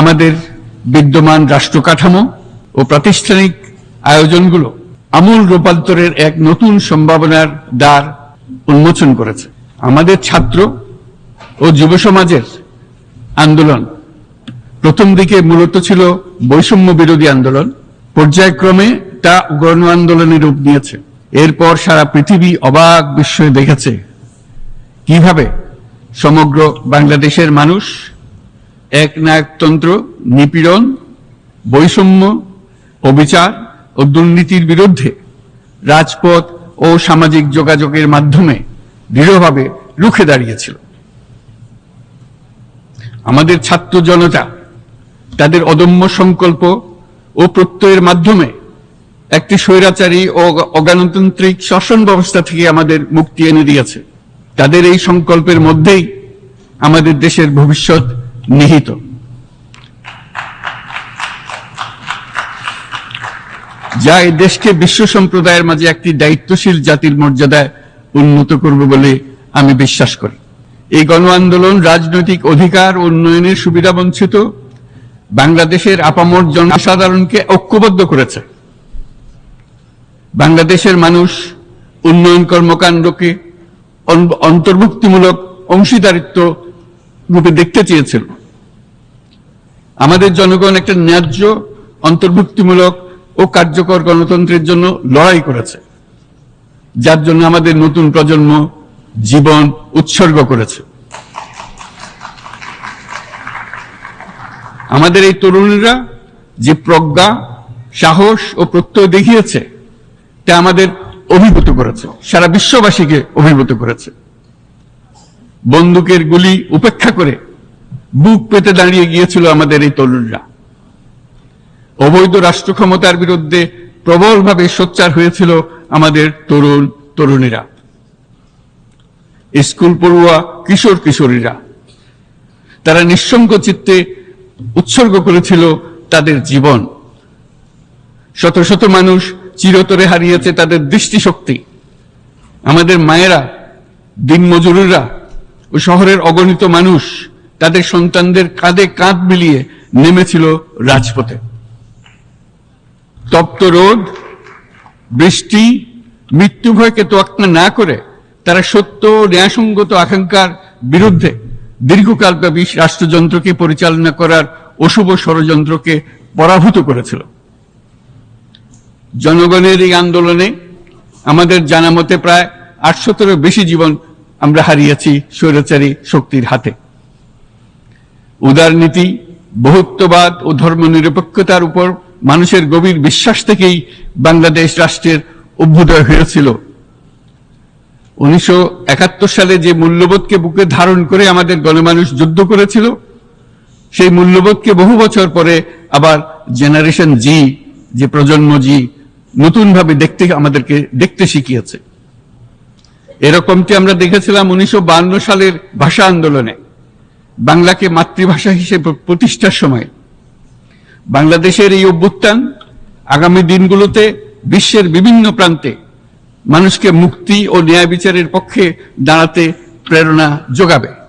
আমাদের বিদ্যমান রাষ্ট্র কাঠামো ও প্রাতিষ্ঠানিক আয়োজনগুলো আমূল রূপান্তরের এক নতুন সম্ভাবনার দ্বার উন্মোচন করেছে। আমাদের ছাত্র ও যুব সমাজের আন্দোলন। প্রথম দিকে মূলত ছিল বৈষম্য বিরোধী আন্দোলন। পর্যায়ক্রমে তা গণ আন্দোলনের রূপ নিয়েছে। এরপর সারা পৃথিবী অবাক বিস্ময়ে দেখেছে কীভাবে সমগ্র বাংলাদেশের মানুষ একনায়কতন্ত্র নিপীড়ন, বৈষম্য, অবিচার ও দুর্নীতির বিরুদ্ধে রাজপথ ও সামাজিক যোগাযোগের মাধ্যমে দৃঢ়ভাবে রুখে দাঁড়িয়েছিল। আমাদের ছাত্র জনতা তাদের অদম্য সংকল্প ও প্রত্যয়ের মাধ্যমে একটি স্বৈরাচারী ও অগণতান্ত্রিক শাসন ব্যবস্থা থেকে আমাদের মুক্তি এনে দিয়েছে। তাদের এই সংকল্পের মধ্যেই আমাদের দেশের ভবিষ্যৎ নিহিত। যা এই দেশকে বিশ্ব সম্প্রদায়ের মাঝে একটি দায়িত্বশীল জাতির মর্যাদায় উন্নত করবে বলে আমি বিশ্বাস করি। এই গণ আন্দোলন রাজনৈতিক অধিকার উন্নয়নের সুবিধা বঞ্চিত বাংলাদেশের আপামর জনসাধারণকে ঐক্যবদ্ধ করেছে। বাংলাদেশের মানুষ উন্নয়ন কর্মকাণ্ডকে অন্তর্ভুক্তিমূলক অংশীদারিত্ব রূপে দেখতে চেয়েছিল। আমাদের জনগণ একটা ন্যায্য, অন্তর্ভুক্তিমূলক ও কার্যকর গণতন্ত্রের জন্য লড়াই করেছে, যার জন্য আমাদের নতুন প্রজন্ম জীবন উৎসর্গ করেছে। আমাদের এই তরুণীরা যে প্রজ্ঞা, সাহস ও প্রত্যয় দেখিয়েছে, তা আমাদের অভিভূত করেছে, সারা বিশ্ববাসীকে অভিভূত করেছে। বন্দুকের গুলি উপেক্ষা করে বুক পেতে দাঁড়িয়ে গিয়েছিল আমাদের এই তরুণরা। অবৈধ রাষ্ট্র ক্ষমতার বিরুদ্ধে প্রবলভাবে সোচ্চার হয়েছিল আমাদের তরুণ তরুণীরা। স্কুল পড়ুয়া কিশোর কিশোরীরা, তারা নিঃসঙ্গ চিত্তে উৎসর্গ করেছিল তাদের জীবন। শত শত মানুষ চিরতরে হারিয়েছে তাদের দৃষ্টিশক্তি। আমাদের মায়েরা, দিনমজুররা ও শহরের অগণিত মানুষ তাদের সন্তানদের কাঁধে কাঁধ মিলিয়ে নেমেছিল রাজপথে। তপ্ত রোদ, বৃষ্টি, মৃত্যু ভয়কে তোয়াক্কা না করে তারা সত্য ন্যায়সঙ্গত আকাঙ্ক্ষার বিরুদ্ধে দীর্ঘকালব্যাপী রাষ্ট্রযন্ত্রকে পরিচালনা করার অশুভ ষড়যন্ত্রকে পরাভূত করেছিল। জনগণের এই আন্দোলনে আমাদের জানা মতে প্রায় আটশোতেরও বেশি জীবন আমরা হারিয়েছি স্বৈরাচারী শক্তির হাতে। উদারনীতি, বহুত্ববাদ ও ধর্মনিরপেক্ষতার উপর মানুষের গভীর বিশ্বাস থেকেই বাংলাদেশ রাষ্ট্রের অভ্যুদয় হয়েছিল। উনিশশো একাত্তর সালে যে মূল্যবোধকে বুকে ধারণ করে আমাদের গণমানুষ যুদ্ধ করেছিল, সেই মূল্যবোধকে বহু বছর পরে আবার জেনারেশন জি, যে প্রজন্ম জি, নতুনভাবে দেখতে আমাদেরকে দেখতে শিখিয়েছে। এরকমটি আমরা দেখেছিলাম উনিশশো সালের ভাষা আন্দোলনে। বাংলাকে মাতৃভাষা হিসেবে প্রতিষ্ঠার সময় বাংলাদেশের এই অভ্যুত্থান আগামী দিনগুলোতে বিশ্বের বিভিন্ন প্রান্তে মানুষকে মুক্তি ও ন্যায় বিচারের পক্ষে দাঁড়াতে প্রেরণা যোগাবে।